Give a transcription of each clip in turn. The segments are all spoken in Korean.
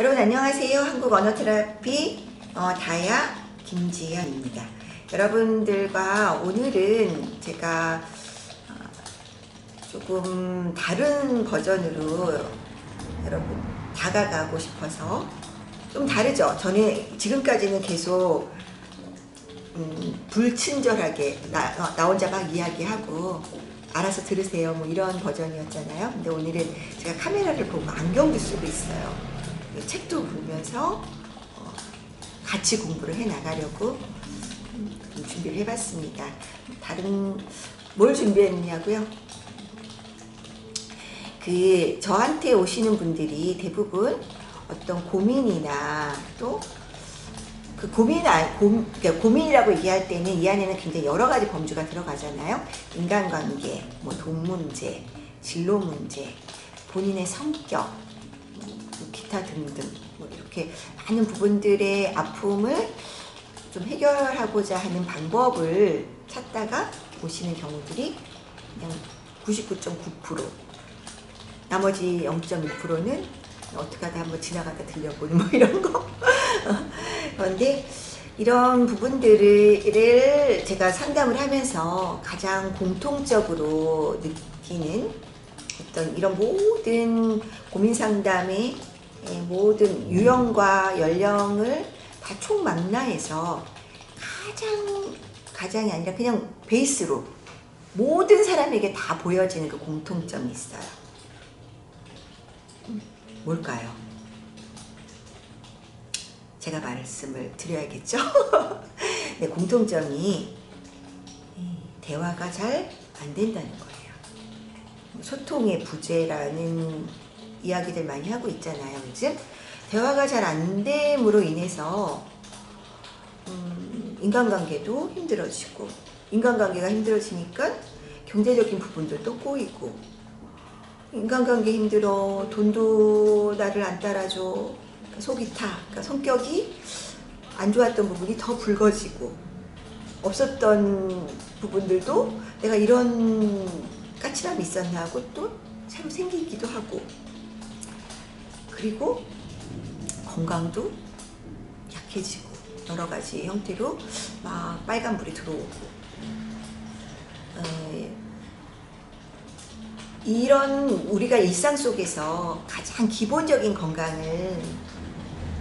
여러분 안녕하세요. 한국 언어 테라피 어, 다야 김지연입니다. 여러분들과 오늘은 제가 어, 조금 다른 버전으로 여러분 다가가고 싶어서 좀 다르죠. 저는 지금까지는 계속 음, 불친절하게 나, 어, 나 혼자 막 이야기하고 알아서 들으세요 뭐 이런 버전이었잖아요. 근데 오늘은 제가 카메라를 보고 안경도 쓰고 있어요. 책도 보면서 어, 같이 공부를 해 나가려고 음, 준비를 해봤습니다. 다른 뭘 준비했냐고요? 그 저한테 오시는 분들이 대부분 어떤 고민이나 또 그 고민, 아, 고, 그러니까 고민이라고 얘기할 때는 이 안에는 굉장히 여러 가지 범주가 들어가잖아요. 인간관계, 뭐 돈 문제, 진로 문제, 본인의 성격, 뭐 기타 등등 뭐 이렇게 많은 부분들의 아픔을 좀 해결하고자 하는 방법을 찾다가 오시는 경우들이 그냥 99.9% 나머지 0.1%는 어떻게 하다 한번 지나가다 들려보는 뭐 이런 거. 그런데 이런 부분들을 제가 상담을 하면서 가장 공통적으로 느끼는 어떤 이런 모든 고민 상담의 모든 유형과 연령을 다 총망라해서 가장 가장이 아니라 그냥 베이스로 모든 사람에게 다 보여지는 그 공통점이 있어요. 음, 뭘까요? 제가 말씀을 드려야겠죠? 네, 공통점이 대화가 잘 안 된다는 거예요. 소통의 부재라는 이야기들 많이 하고 있잖아요, 요즘. 대화가 잘 안 됨으로 인해서 음, 인간관계도 힘들어지고 인간관계가 힘들어지니까 경제적인 부분들도 꼬이고 인간관계 힘들어 돈도 나를 안 따라줘 속이 타 그러니까 성격이 안 좋았던 부분이 더 붉어지고 없었던 부분들도 내가 이런 까칠함이 있었나 하고 또 새로 생기기도 하고. 그리고 건강도 약해지고 여러 가지 형태로 막 빨간불이 들어오고. 에, 이런 우리가 일상 속에서 가장 기본적인 건강을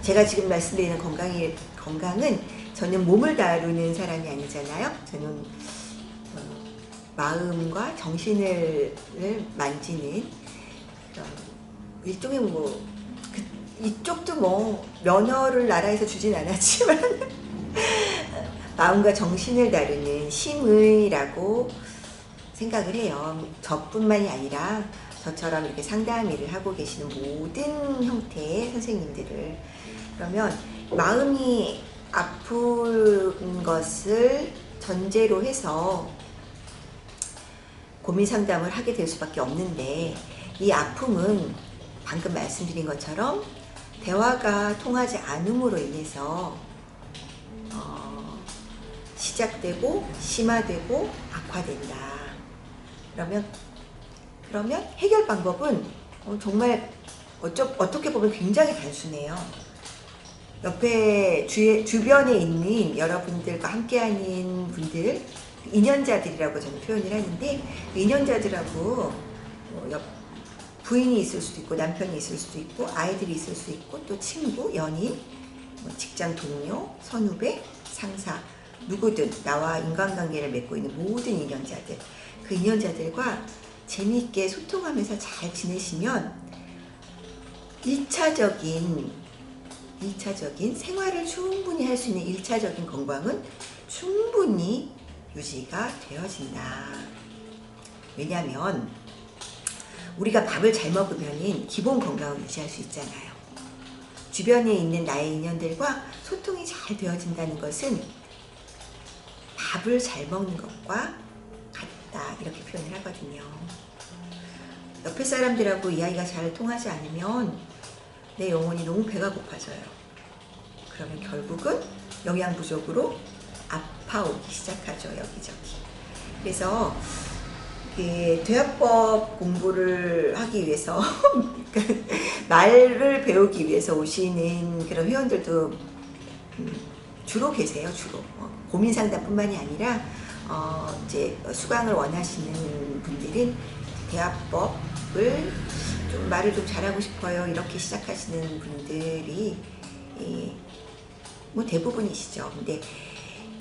제가 지금 말씀드리는 건강이 건강은 저는 몸을 다루는 사람이 아니잖아요. 저는 어, 마음과 정신을 만지는 그런 일종의 뭐 그, 이쪽도 뭐 면허를 나라에서 주진 않았지만 마음과 정신을 다루는 심의라고 생각을 해요. 저뿐만이 아니라 저처럼 이렇게 상담 일을 하고 계시는 모든 형태의 선생님들을 그러면 마음이 아픈 것을 전제로 해서 고민 상담을 하게 될 수밖에 없는데 이 아픔은 방금 말씀드린 것처럼 대화가 통하지 않음으로 인해서 어, 시작되고 심화되고 악화된다. 그러면 그러면 해결 방법은 어, 정말 어쩌, 어떻게 보면 굉장히 단순해요. 옆에 주, 주변에 있는 여러분들과 함께 하는 분들 인연자들이라고 저는 표현을 하는데 인연자들하고 뭐 옆, 부인이 있을 수도 있고 남편이 있을 수도 있고 아이들이 있을 수 있고 또 친구, 연인, 뭐 직장 동료, 선후배, 상사 누구든 나와 인간관계를 맺고 있는 모든 인연자들. 그 인연자들과 재미있게 소통하면서 잘 지내시면 1차적인 2차적인 생활을 충분히 할 수 있는 1차적인 건강은 충분히 유지가 되어진다. 왜냐하면 우리가 밥을 잘 먹으면 기본 건강을 유지할 수 있잖아요. 주변에 있는 나의 인연들과 소통이 잘 되어진다는 것은 밥을 잘 먹는 것과 같다 이렇게 표현을 하거든요. 옆에 사람들하고 이야기가 잘 통하지 않으면 내 영혼이 너무 배가 고파져요. 그러면 결국은 영양 부족으로 아 파오기 시작하죠 여기저기. 그래서 그 대화법 공부를 하기 위해서 말을 배우기 위해서 오시는 그런 회원들도 음, 주로 계세요. 주로 어, 고민 상담뿐만이 아니라 어, 이제 수강을 원하시는 분들은 대화법을 좀 말을 좀 잘하고 싶어요. 이렇게 시작하시는 분들이 예, 뭐 대부분이시죠. 근데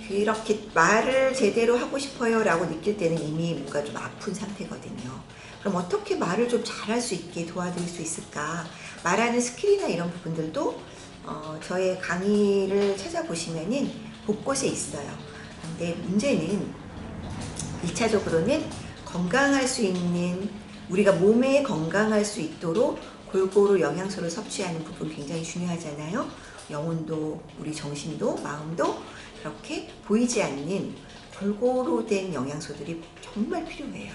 그렇게 말을 제대로 하고 싶어요 라고 느낄 때는 이미 뭔가 좀 아픈 상태거든요. 그럼 어떻게 말을 좀 잘할 수 있게 도와드릴 수 있을까? 말하는 스킬이나 이런 부분들도 어, 저의 강의를 찾아보시면은 곳곳에 있어요. 근데 문제는 1차적으로는 건강할 수 있는 우리가 몸에 건강할 수 있도록 골고루 영양소를 섭취하는 부분 굉장히 중요하잖아요. 영혼도 우리 정신도 마음도 그렇게 보이지 않는 골고루 된 영양소들이 정말 필요해요.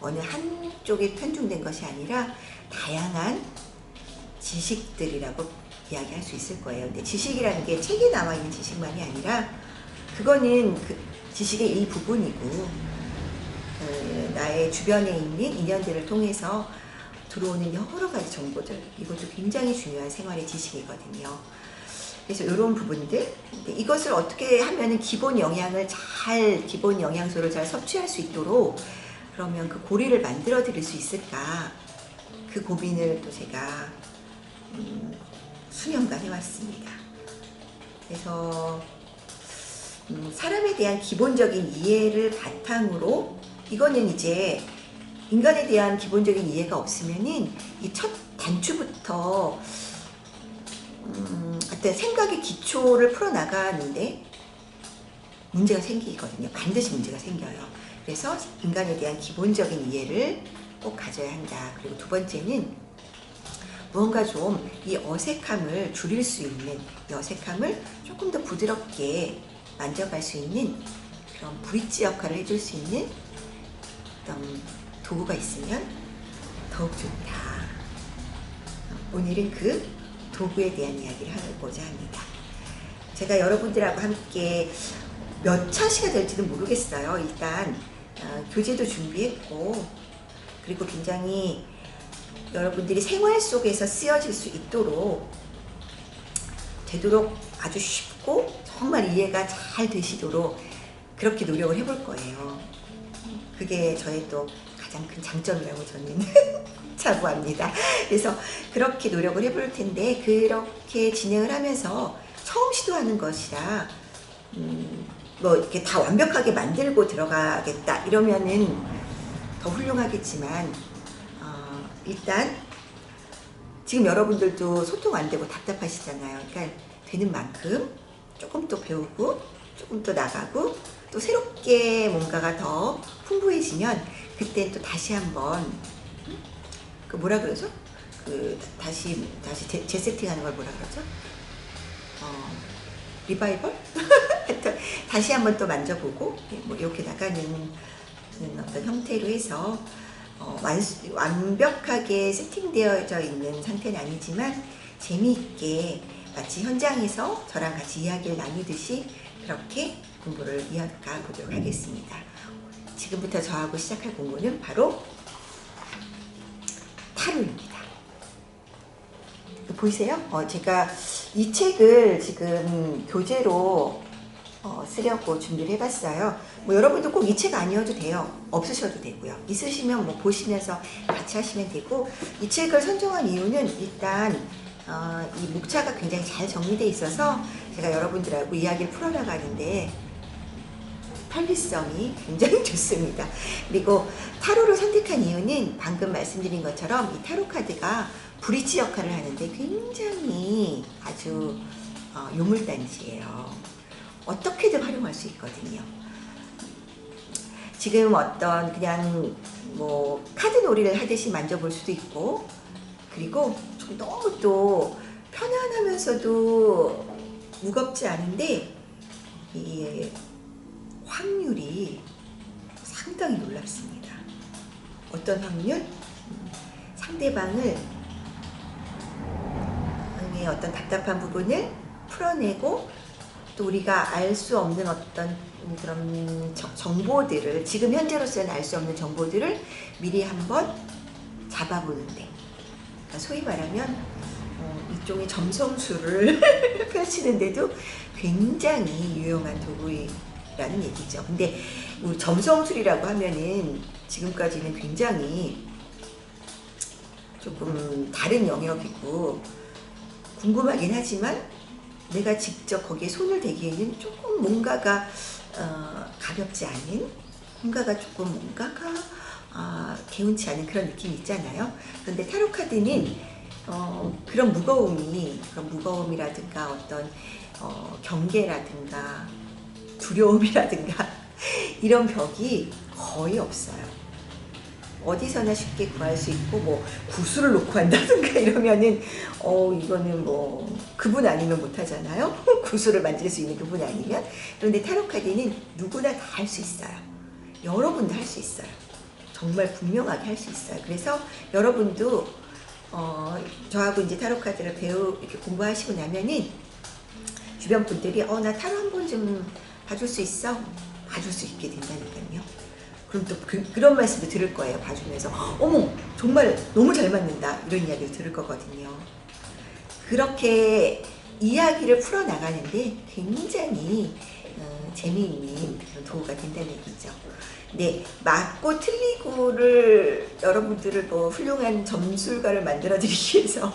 어느 한쪽에 편중된 것이 아니라 다양한 지식들이라고 이야기할 수 있을 거예요. 근데 지식이라는 게 책에 나와 있는 지식만이 아니라 그거는 그 지식의 일부분이고 그 나의 주변에 있는 인연들을 통해서 들어오는 여러 가지 정보들 이것도 굉장히 중요한 생활의 지식이거든요. 그래서 이런 부분들 이것을 어떻게 하면은 기본 영양을 잘 기본 영양소를 잘 섭취할 수 있도록 그러면 그 고리를 만들어 드릴 수 있을까 그 고민을 또 제가 음, 수년간 해왔습니다. 그래서 음, 사람에 대한 기본적인 이해를 바탕으로 이거는 이제 인간에 대한 기본적인 이해가 없으면은 이 첫 단추부터 음, 어떤 생각의 기초를 풀어 나가는데 문제가 생기거든요. 반드시 문제가 생겨요. 그래서 인간에 대한 기본적인 이해를 꼭 가져야 한다. 그리고 두 번째는 무언가 좀 이 어색함을 줄일 수 있는 이 어색함을 조금 더 부드럽게 만져갈 수 있는 그런 브릿지 역할을 해줄 수 있는 어떤 도구가 있으면 더욱 좋다. 오늘은 그 도구에 대한 이야기를 하고자 합니다. 제가 여러분들하고 함께 몇 차시가 될지는 모르겠어요. 일단 어, 교재도 준비했고 그리고 굉장히 여러분들이 생활 속에서 쓰여질 수 있도록 되도록 아주 쉽고 정말 이해가 잘 되시도록 그렇게 노력을 해볼 거예요. 그게 저의 또 가장 큰 장점이라고 저는 자부합니다. 그래서 그렇게 노력을 해볼 텐데 그렇게 진행을 하면서 처음 시도하는 것이라 음, 뭐 이렇게 다 완벽하게 만들고 들어가겠다 이러면은 더 훌륭하겠지만 어, 일단 지금 여러분들도 소통 안 되고 답답하시잖아요. 그러니까 되는 만큼 조금 또 배우고 조금 또 나가고 또 새롭게 뭔가가 더 풍부해지면 그때 또 다시 한번 음? 그 뭐라 그러죠? 그 다시 다시 재, 재세팅하는 걸 뭐라 그러죠? 어, 리바이벌? 다시 한번 또 만져보고 뭐 이렇게 나가는 어떤 형태로 해서 어, 완, 완벽하게 세팅되어져 있는 상태는 아니지만 재미있게 마치 현장에서 저랑 같이 이야기를 나누듯이 그렇게 공부를 이어가 보도록 하겠습니다. 지금부터 저하고 시작할 공부는 바로 타로입니다. 보이세요? 어, 제가 이 책을 지금 교재로 어, 쓰려고 준비를 해봤어요. 뭐 여러분도 꼭 이 책 아니어도 돼요. 없으셔도 되고요. 있으시면 뭐 보시면서 같이 하시면 되고 이 책을 선정한 이유는 일단 어, 이 목차가 굉장히 잘 정리되어 있어서 제가 여러분들하고 이야기를 풀어나가는데 편리성이 굉장히 좋습니다. 그리고 타로를 선택한 이유는 방금 말씀드린 것처럼 이 타로 카드가 브릿지 역할을 하는데 굉장히 아주 어, 요물단지예요. 어떻게든 활용할 수 있거든요. 지금 어떤 그냥 뭐 카드 놀이를 하듯이 만져볼 수도 있고 그리고 좀 너무 또 편안하면서도 무겁지 않은데 이 확률이 상당히 놀랍습니다. 어떤 확률? 음, 상대방을 의 어떤 답답한 부분을 풀어내고 또 우리가 알 수 없는 어떤 그런 정- 정보들을 지금 현재로서는 알 수 없는 정보들을 미리 한번 잡아보는데 그러니까 소위 말하면 일종의 점성술을 펼치는데도 굉장히 유용한 도구 라는 얘기죠. 근데 우리 점성술이라고 하면은 지금까지는 굉장히 조금 다른 영역이고 궁금하긴 하지만 내가 직접 거기에 손을 대기에는 조금 뭔가가 어, 가볍지 않은 뭔가가 조금 뭔가가 아, 개운치 않은 그런 느낌이 있잖아요. 그런데 타로 카드는 어, 그런 무거움이 그런 무거움이라든가 어떤 어, 경계라든가 두려움이라든가 이런 벽이 거의 없어요. 어디서나 쉽게 구할 수 있고 뭐 구슬을 놓고 한다든가 이러면은 어 이거는 뭐 그분 아니면 못 하잖아요. 구슬을 만질 수 있는 그분 아니면 그런데 타로 카드는 누구나 다 할 수 있어요. 여러분도 할 수 있어요. 정말 분명하게 할 수 있어요. 그래서 여러분도 어 저하고 이제 타로 카드를 배우 이렇게 공부하시고 나면은 주변 분들이 어 나 타로 한 번 좀 봐줄 수 있어 봐줄 수 있게 된다니까요. 그럼 또 그, 런 말씀도 들을 거예요. 봐주면서 어머 정말 너무 잘 맞는다 이런 이야기를 들을 거거든요. 그렇게 이야기를 풀어 나가는데 굉장히 어, 재미있는 도구가 된다는 얘기죠. 네, 맞고 틀리고를 여러분들을 뭐 훌륭한 점술가를 만들어 드리기 위해서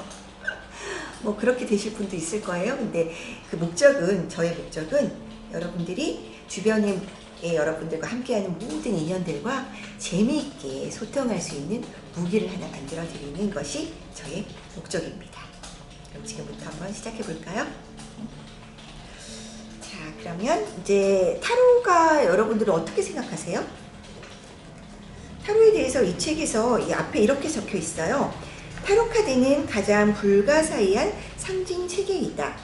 뭐 그렇게 되실 분도 있을 거예요. 근데 그 목적은 저의 목적은 여러분들이 주변에 여러분들과 함께하는 모든 인연들과 재미있게 소통할 수 있는 무기를 하나 만들어 드리는 것이 저의 목적입니다. 그럼 지금부터 한번 시작해 볼까요? 자, 그러면 이제 타로가 여러분들은 어떻게 생각하세요? 타로에 대해서 이 책에서 이 앞에 이렇게 적혀 있어요. 타로 카드는 가장 불가사의한 상징 체계이다.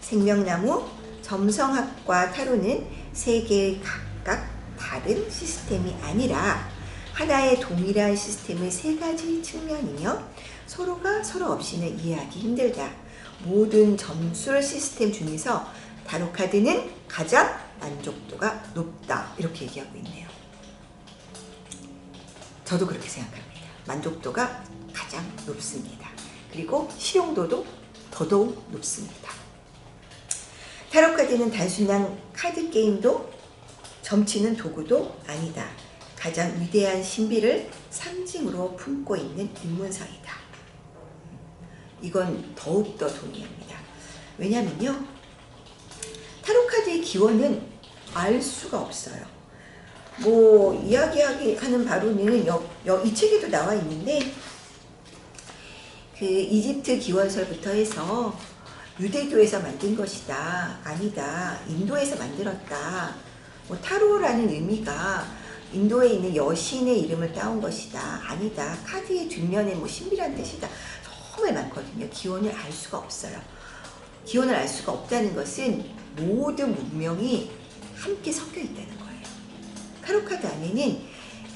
생명나무, 점성학과 타로는 세 개의 각각 다른 시스템이 아니라 하나의 동일한 시스템의 세 가지 측면이며 서로가 서로 없이는 이해하기 힘들다. 모든 점술 시스템 중에서 타로 카드는 가장 만족도가 높다. 이렇게 얘기하고 있네요. 저도 그렇게 생각합니다. 만족도가 가장 높습니다. 그리고 실용도도 더더욱 높습니다. 타로 카드는 단순한 카드 게임도 점치는 도구도 아니다. 가장 위대한 신비를 상징으로 품고 있는 인문상이다. 이건 더욱더 동의합니다. 왜냐면요. 타로 카드의 기원은 알 수가 없어요. 뭐 이야기하기 하는 바로는 여, 여, 이 책에도 나와 있는데 그 이집트 기원설부터 해서 유대교에서 만든 것이다. 아니다. 인도에서 만들었다. 뭐 타로라는 의미가 인도에 있는 여신의 이름을 따온 것이다. 아니다. 카드의 뒷면에 뭐 신비란 뜻이다. 정말 많거든요. 기원을 알 수가 없어요. 기원을 알 수가 없다는 것은 모든 문명이 함께 섞여 있다는 거예요. 타로 카드 안에는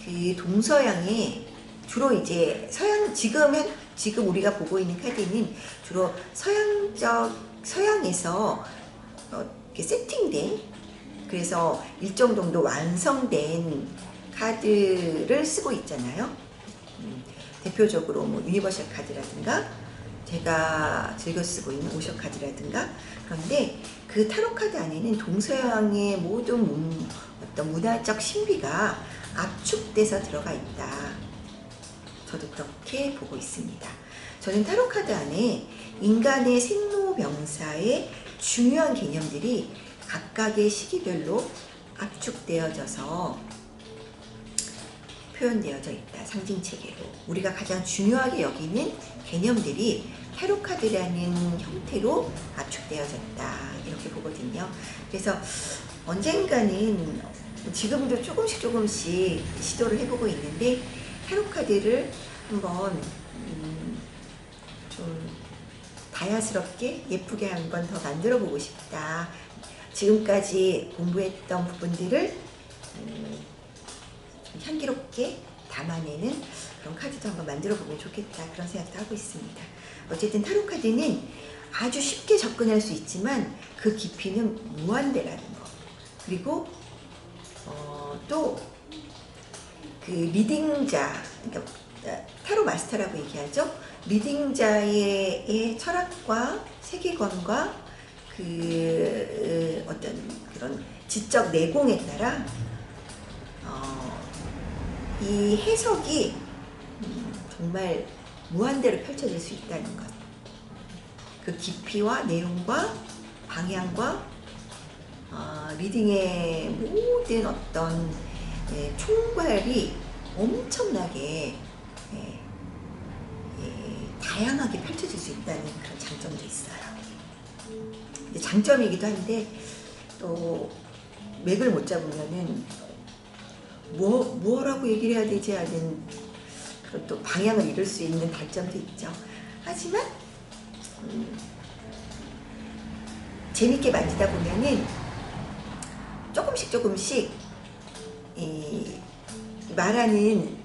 그 동서양의 주로 이제 서양 지금 현 지금 우리가 보고 있는 카드는 주로 서양적 서양에서 어, 이렇게 세팅된 그래서 일정 정도 완성된 카드를 쓰고 있잖아요. 음, 대표적으로 뭐 유니버셜 카드라든가 제가 즐겨 쓰고 있는 오셔 카드라든가 그런데 그 타로 카드 안에는 동서양의 모든 문, 어떤 문화적 신비가 압축돼서 들어가 있다. 저도 그렇게 보고 있습니다. 저는 타로 카드 안에 인간의 생로병사의 중요한 개념들이 각각의 시기별로 압축되어져서 표현되어져 있다. 상징 체계로. 우리가 가장 중요하게 여기는 개념들이 타로 카드라는 형태로 압축되어졌다. 이렇게 보거든요. 그래서 언젠가는 지금도 조금씩 조금씩 시도를 해보고 있는데 타로 카드를 한번 음, 좀 다야스럽게 예쁘게 한번 더 만들어 보고 싶다. 지금까지 공부했던 부분들을 음, 좀 향기롭게 담아내는 그런 카드도 한번 만들어 보면 좋겠다. 그런 생각도 하고 있습니다. 어쨌든 타로 카드는 아주 쉽게 접근할 수 있지만 그 깊이는 무한대라는 거. 그리고 어, 또 그 리딩자, 그러니까 타로 마스터라고 얘기하죠. 리딩자의 철학과 세계관과 그 어떤 그런 지적 내공에 따라 어, 이 해석이 음, 정말 무한대로 펼쳐질 수 있다는 것. 그 깊이와 내용과 방향과 어, 리딩의 모든 어떤 예, 총괄이 엄청나게 예, 예, 다양하게 펼쳐질 수 있다는 그런 장점도 있어요. 장점이기도 한데 또 맥을 못 잡으면은 뭐 뭐라고 얘기를 해야 되지 하는 그런 또 방향을 잃을 수 있는 단점도 있죠. 하지만 음, 재밌게 만지다 보면은 조금씩 조금씩 이 말하는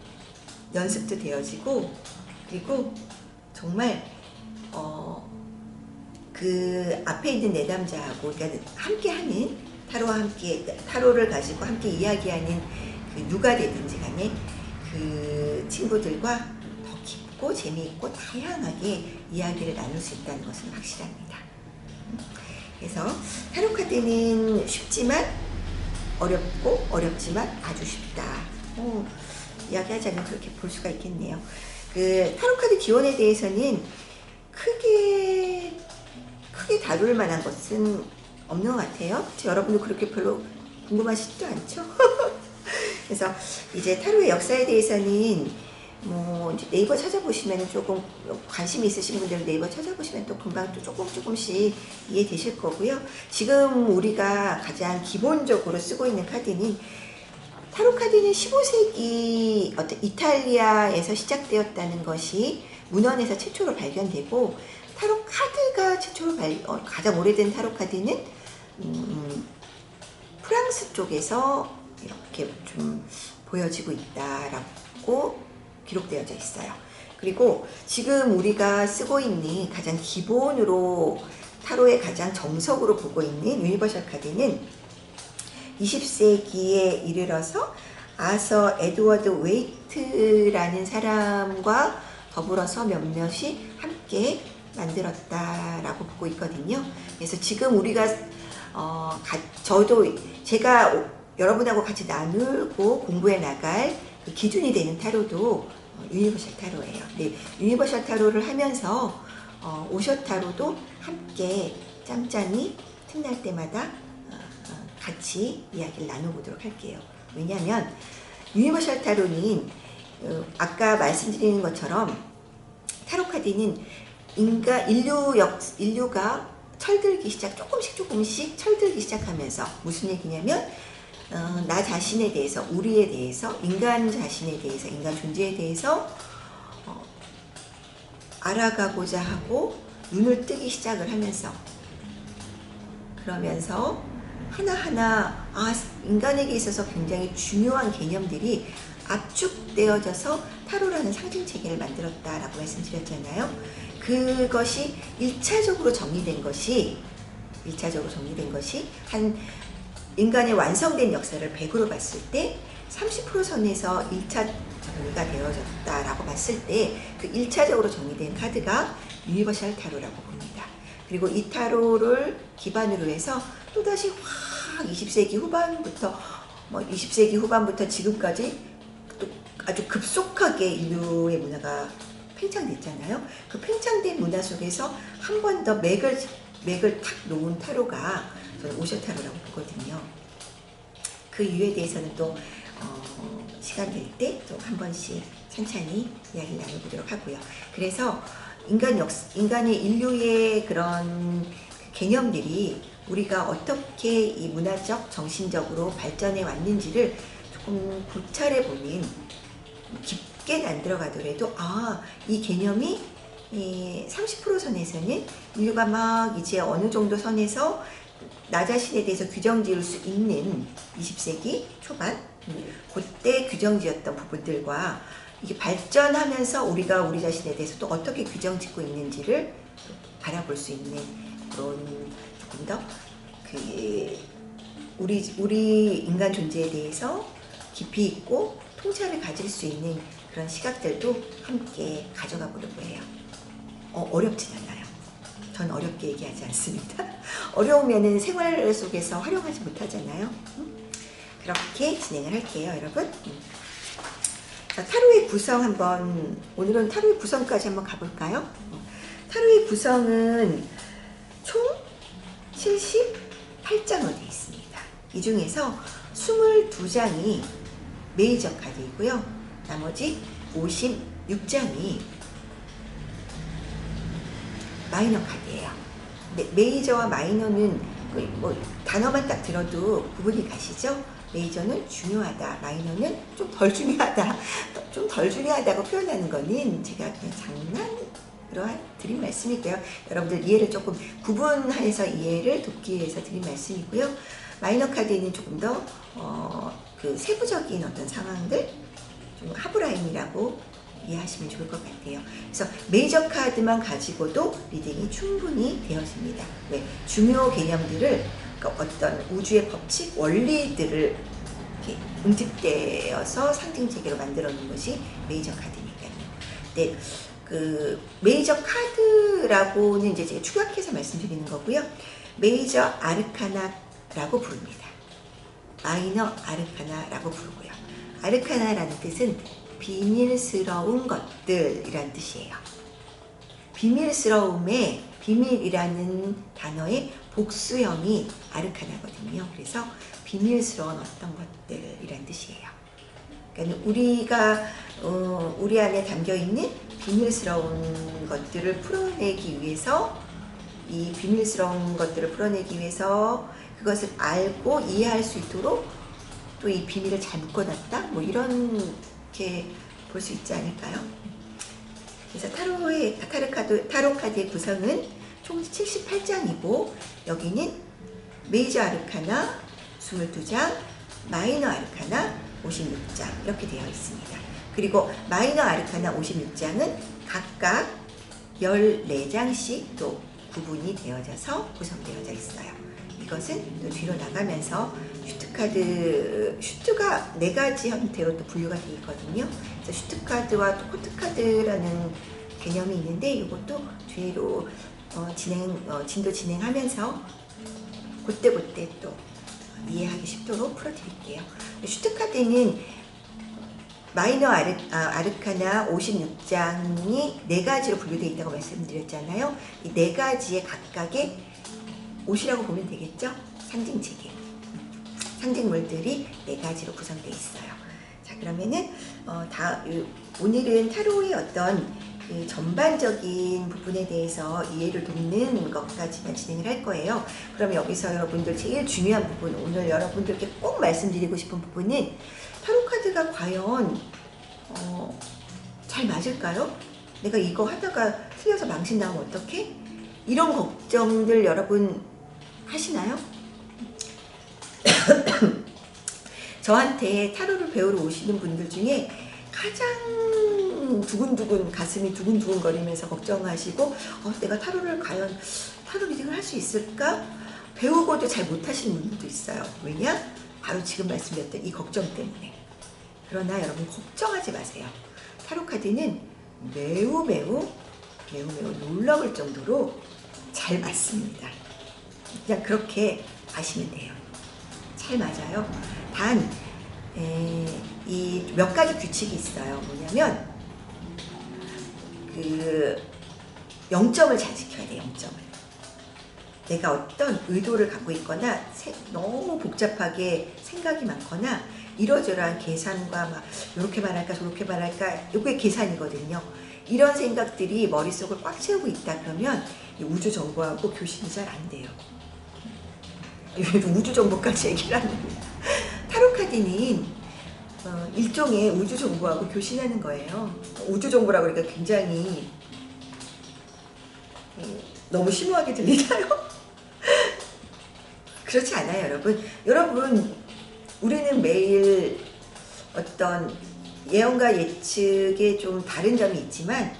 연습도 되어지고 그리고 정말 어, 그 앞에 있는 내담자하고 그러니까 함께하는 타로와 함께 타로를 가지고 함께 이야기하는 그 누가 되든지 간에 그 친구들과 더 깊고 재미있고 다양하게 이야기를 나눌 수 있다는 것은 확실합니다. 그래서 타로 카드는 쉽지만 어렵고 어렵지만 아주 쉽다. 어, 이야기하자면 그렇게 볼 수가 있겠네요. 그 타로 카드 기원에 대해서는 크게 크게 다룰 만한 것은 없는 것 같아요. 여러분도 그렇게 별로 궁금하시지도 않죠? 그래서 이제 타로의 역사에 대해서는 뭐 네이버 찾아보시면 조금 관심 있으신 분들은 네이버 찾아보시면 또 금방 또 조금 조금씩 이해되실 거고요. 지금 우리가 가장 기본적으로 쓰고 있는 카드는 타로 카드는 15세기 어떤 이탈리아에서 시작되었다는 것이 문헌에서 최초로 발견되고 타로 카드가 최초로 발, 어, 가장 오래된 타로 카드는 음, 프랑스 쪽에서 이렇게 좀 보여지고 있다라고 기록되어져 있어요. 그리고 지금 우리가 쓰고 있는 가장 기본으로 타로의 가장 정석으로 보고 있는 유니버셜 카드는 20세기에 이르러서 아서 에드워드 웨이트라는 사람과 더불어서 몇몇이 함께 만들었다라고 보고 있거든요. 그래서 지금 우리가 어, 가, 저도 제가 여러분하고 같이 나누고 공부해 나갈 그 기준이 되는 타로도 어, 유니버셜 타로예요. 네, 유니버셜 타로를 하면서 어, 오셔 타로도 함께 짬짬이 틈날 때마다 어, 어, 같이 이야기를 나눠보도록 할게요. 왜냐하면 유니버셜 타로는 어, 아까 말씀드리는 것처럼 타로 카드는 인간 인류 역 인류가 철들기 시작 조금씩 조금씩 철들기 시작하면서 무슨 얘기냐면 어, 나 자신에 대해서 우리에 대해서 인간 자신에 대해서 인간 존재에 대해서 어, 알아가고자 하고 눈을 뜨기 시작을 하면서 그러면서 하나하나 아 인간에게 있어서 굉장히 중요한 개념들이 압축되어져서 타로라는 상징 체계를 만들었다라고 말씀드렸잖아요. 그것이 1차적으로 정리된 것이 1차적으로 정리된 것이 한 인간의 완성된 역사를 100으로 봤을 때 30% 선에서 1차 정리가 되어졌다라고 봤을 때 그 1차적으로 정리된 카드가 유니버셜 타로라고 봅니다. 그리고 이 타로를 기반으로 해서 또다시 확 20세기 후반부터 뭐 20세기 후반부터 지금까지 또 아주 급속하게 인류의 문화가 팽창됐잖아요. 그 팽창된 문화 속에서 한 번 더 맥을 맥을 탁 놓은 타로가 저는 오셔 타로라고 보거든요. 그 이유에 대해서는 또 어, 시간 될 때 또 한 번씩 천천히 이야기를 나눠보도록 하고요. 그래서 인간 역 인간의 인류의 그런 개념들이 우리가 어떻게 이 문화적 정신적으로 발전해 왔는지를 조금 고찰해 보는 깊게 안 들어가더라도 아 이 개념이 이 30% 선에서는 인류가 막 이제 어느 정도 선에서 나 자신에 대해서 규정 지을 수 있는 20세기 초반 그때 규정 지었던 부분들과 이게 발전하면서 우리가 우리 자신에 대해서 또 어떻게 규정 짓고 있는지를 바라볼 수 있는 그런 조금 더 그 우리 우리 인간 존재에 대해서 깊이 있고 통찰을 가질 수 있는 그런 시각들도 함께 가져가 보려고 해요. 어, 어렵진 않아요. 전 어렵게 얘기하지 않습니다. 어려우면은 생활 속에서 활용하지 못하잖아요. 음? 그렇게 진행을 할게요, 여러분. 음. 자, 타로의 구성 한번 오늘은 타로의 구성까지 한번 가볼까요? 어, 타로의 구성은 총 78장으로 되어 있습니다. 이 중에서 22장이 메이저 카드이고요. 나머지 56장이 마이너 카드예요. 네, 메이저와 마이너는 거의 뭐 단어만 딱 들어도 구분이 가시죠? 메이저는 중요하다, 마이너는 좀 덜 중요하다, 좀 덜 중요하다고 표현하는 거는 제가 그냥 장난으로 한- 드린 말씀이고요. 여러분들 이해를 조금 구분해서 이해를 돕기 위해서 드린 말씀이고요. 마이너 카드에는 조금 더, 어, 그 세부적인 어떤 상황들, 좀 하브라인이라고 이해하시면 좋을 것 같아요. 그래서 메이저 카드만 가지고도 리딩이 충분히 되어집니다. 왜? 중요 개념들을 그러니까 어떤 우주의 법칙, 원리들을 응집되어서 상징 체계로 만들어 놓은 것이 메이저 카드니까요. 네, 그 메이저 카드라고는 이제 제가 축약해서 말씀드리는 거고요. 메이저 아르카나라고 부릅니다. 마이너 아르카나라고 부르고요. 아르카나라는 뜻은 비밀스러운 것들이란 뜻이에요. 비밀스러움의 비밀이라는 단어의 복수형이 아르카나거든요. 그래서 비밀스러운 어떤 것들이란 뜻이에요. 그러니까 우리가 어, 우리 안에 담겨 있는 비밀스러운 것들을 풀어내기 위해서 이 비밀스러운 것들을 풀어내기 위해서 그것을 알고 이해할 수 있도록 또 이 비밀을 잘 묶어놨다 뭐 이 렇게 볼 수 있지 않을까요? 그래서 타로의 타로 카드 타로 카드의 구성은 총 78장이고 여기는 메이저 아르카나 22장, 마이너 아르카나 56장 이렇게 되어 있습니다. 그리고 마이너 아르카나 56장은 각각 14장씩 또 구분이 되어져서 구성되어져 있어요. 이것은 또 뒤로 나가면서 슈트카드, 슈트가 네 가지 형태로 또 분류가 되어 있거든요. 그래서 슈트카드와 또 코트카드라는 개념이 있는데 이것도 뒤로 어, 진행, 어, 진도 진행하면서 그때그때 또 이해하기 쉽도록 풀어드릴게요. 슈트카드는 마이너 아르, 아, 르카나 56장이 네 가지로 분류되어 있다고 말씀드렸잖아요. 이 네 가지의 각각의 옷이라고 보면 되겠죠? 상징체계. 상징물들이 네 가지로 구성되어 있어요. 자, 그러면은, 어, 다, 요- 오늘은 타로의 어떤 그 전반적인 부분에 대해서 이해를 돕는 것까지만 진행을 할 거예요. 그럼 여기서 여러분들 제일 중요한 부분, 오늘 여러분들께 꼭 말씀드리고 싶은 부분은 타로 카드가 과연 어, 잘 맞을까요? 내가 이거 하다가 틀려서 망신 나면 어떡해? 이런 걱정들 여러분 하시나요? 저한테 타로를 배우러 오시는 분들 중에 가장 두근두근 가슴이 두근두근 거리면서 걱정하시고 어, 내가 타로를 과연 타로 리딩을 할 수 있을까? 배우고도 잘 못하시는 분들도 있어요. 왜냐? 바로 지금 말씀드렸던 이 걱정 때문에. 그러나 여러분 걱정하지 마세요. 타로 카드는 매우 매우 매우 매우 놀라울 정도로 잘 맞습니다. 그냥 그렇게 아시면 돼요. 잘 맞아요. 단, 이 몇 가지 규칙이 있어요. 뭐냐면, 그, 0점을 잘 지켜야 돼, 0점을. 내가 어떤 의도를 갖고 있거나, 세- 너무 복잡하게 생각이 많거나, 이러저러한 계산과 막, 이렇게 말할까, 저렇게 말할까, 이게 계산이거든요. 이런 생각들이 머릿속을 꽉 채우고 있다 그러면, 이 우주 정보하고 교신이 잘 안 돼요. 우주 정보까지 얘기를 합니다. 타로 카드는 어, 일종의 우주 정보하고 교신하는 거예요. 우주 정보라고 그러니까 굉장히 음, 너무 심오하게 들리나요? 그렇지 않아요, 여러분. 여러분, 우리는 매일 어떤 예언과 예측에 좀 다른 점이 있지만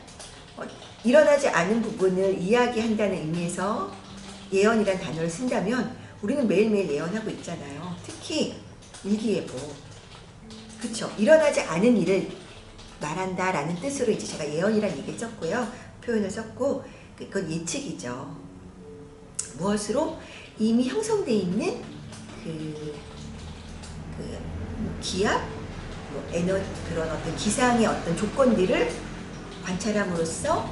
어, 일어나지 않은 부분을 이야기한다는 의미에서 예언이란 단어를 쓴다면 우리는 매일매일 예언하고 있잖아요. 특히 일기예보. 그쵸. 일어나지 않은 일을 말한다 라는 뜻으로 이제 제가 예언이란 얘기를 썼고요. 표현을 썼고 그건 예측이죠. 무엇으로 이미 형성되어 있는 그, 그 기압, 뭐 에너지 그런 어떤 기상의 어떤 조건들을 관찰함으로써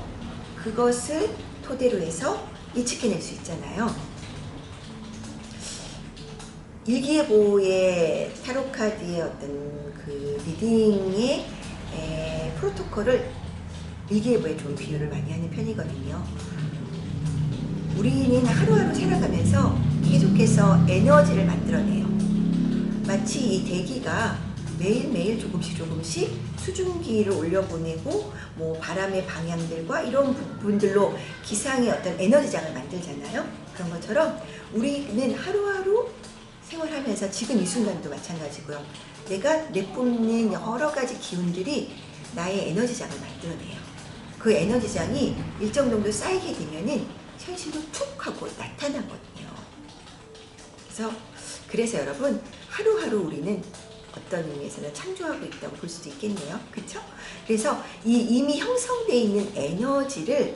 그것을 토대로 해서 예측해낼 수 있잖아요. 일기예보의 타로 카드의 어떤 그 리딩의 에, 프로토콜을 일기예보에 좀 비유를 많이 하는 편이거든요. 우리는 하루하루 살아가면서 계속해서 에너지를 만들어내요. 마치 이 대기가 매일매일 조금씩 조금씩 수증기를 올려보내고 뭐 바람의 방향들과 이런 부분들로 기상의 어떤 에너지장을 만들잖아요. 그런 것처럼 우리는 하루하루 생활하면서 지금 이 순간도 마찬가지고요. 내가 내뿜는 여러 가지 기운들이 나의 에너지장을 만들어내요. 그 에너지장이 일정 정도 쌓이게 되면은 현실로 툭 하고 나타나거든요. 그래서 그래서 여러분 하루하루 우리는 어떤 의미에서는 창조하고 있다고 볼 수도 있겠네요. 그렇죠? 그래서 이 이미 형성되어 있는 에너지를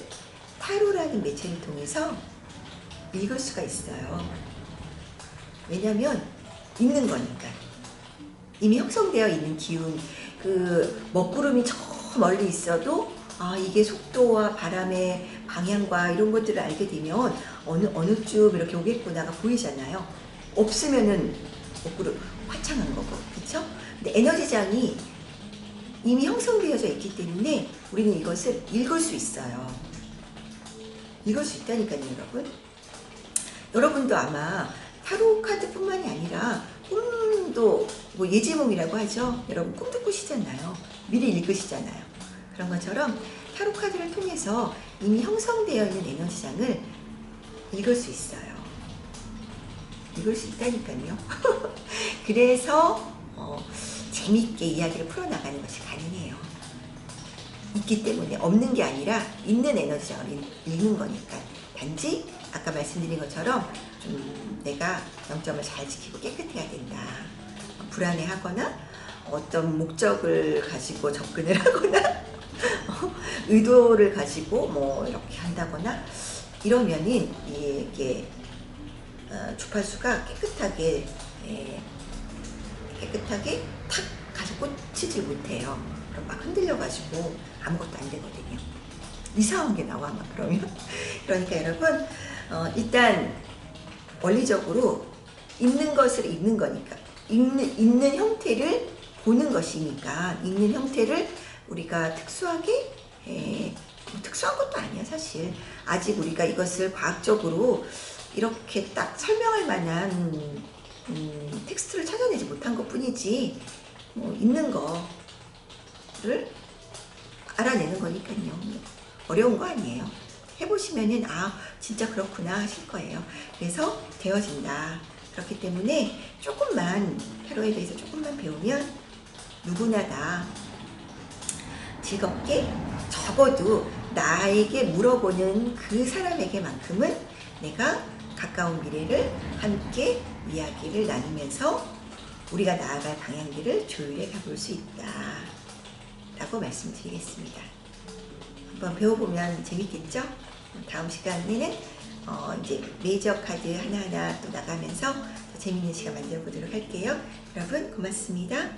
타로라는 매체를 통해서 읽을 수가 있어요. 왜냐하면 있는 거니까. 이미 형성되어 있는 기운, 그 먹구름이 저 멀리 있어도 아 이게 속도와 바람의 방향과 이런 것들을 알게 되면 어느 어느 쯤 이렇게 오겠구나가 보이잖아요. 없으면은 먹구름 화창한 거고, 그렇죠? 근데 에너지장이 이미 형성되어져 있기 때문에 우리는 이것을 읽을 수 있어요. 읽을 수 있다니까요, 여러분. 여러분도 아마 타로 카드뿐만이 아니라 꿈도 뭐 예지몽이라고 하죠. 여러분 꿈도 꾸시잖아요. 미리 읽으시잖아요. 그런 것처럼 타로 카드를 통해서 이미 형성되어 있는 에너지장을 읽을 수 있어요. 읽을 수 있다니까요. 그래서 어, 재밌게 이야기를 풀어나가는 것이 가능해요. 있기 때문에 없는 게 아니라 있는 에너지장을 읽- 읽는 거니까 단지 아까 말씀드린 것처럼 좀 내가 영점을 잘 지키고 깨끗해야 된다. 불안해하거나 어떤 목적을 가지고 접근을 하거나 어, 의도를 가지고 뭐 이렇게 한다거나 이러면은 이게 어, 주파수가 깨끗하게 예, 깨끗하게 탁 가서 꽂히질 못해요. 그럼 막 흔들려가지고 아무것도 안 되거든요. 이상한 게 나와 막 그러면 그러니까 여러분 어, 일단 원리적으로 있는 것을 읽는 거니까. 읽는, 있는 형태를 보는 것이니까. 읽는 형태를 우리가 특수하게 에, 뭐 특수한 것도 아니야 사실. 아직 우리가 이것을 과학적으로 이렇게 딱 설명할 만한 음, 텍스트를 찾아내지 못한 것 뿐이지 뭐 있는 거를 알아내는 거니까요. 어려운 거 아니에요 해보시면은 아 진짜 그렇구나 하실 거예요 그래서 되어진다 그렇기 때문에 조금만 타로에 대해서 조금만 배우면 누구나 다 즐겁게 적어도 나에게 물어보는 그 사람에게만큼은 내가 가까운 미래를 함께 이야기를 나누면서 우리가 나아갈 방향들을 조율해 가볼 수 있다. 라고 말씀드리겠습니다. 한번 배워보면 재밌겠죠? 다음 시간에는 어, 이제 메이저 카드 하나하나 또 나가면서 더 재밌는 시간 만들어 보도록 할게요. 여러분 고맙습니다.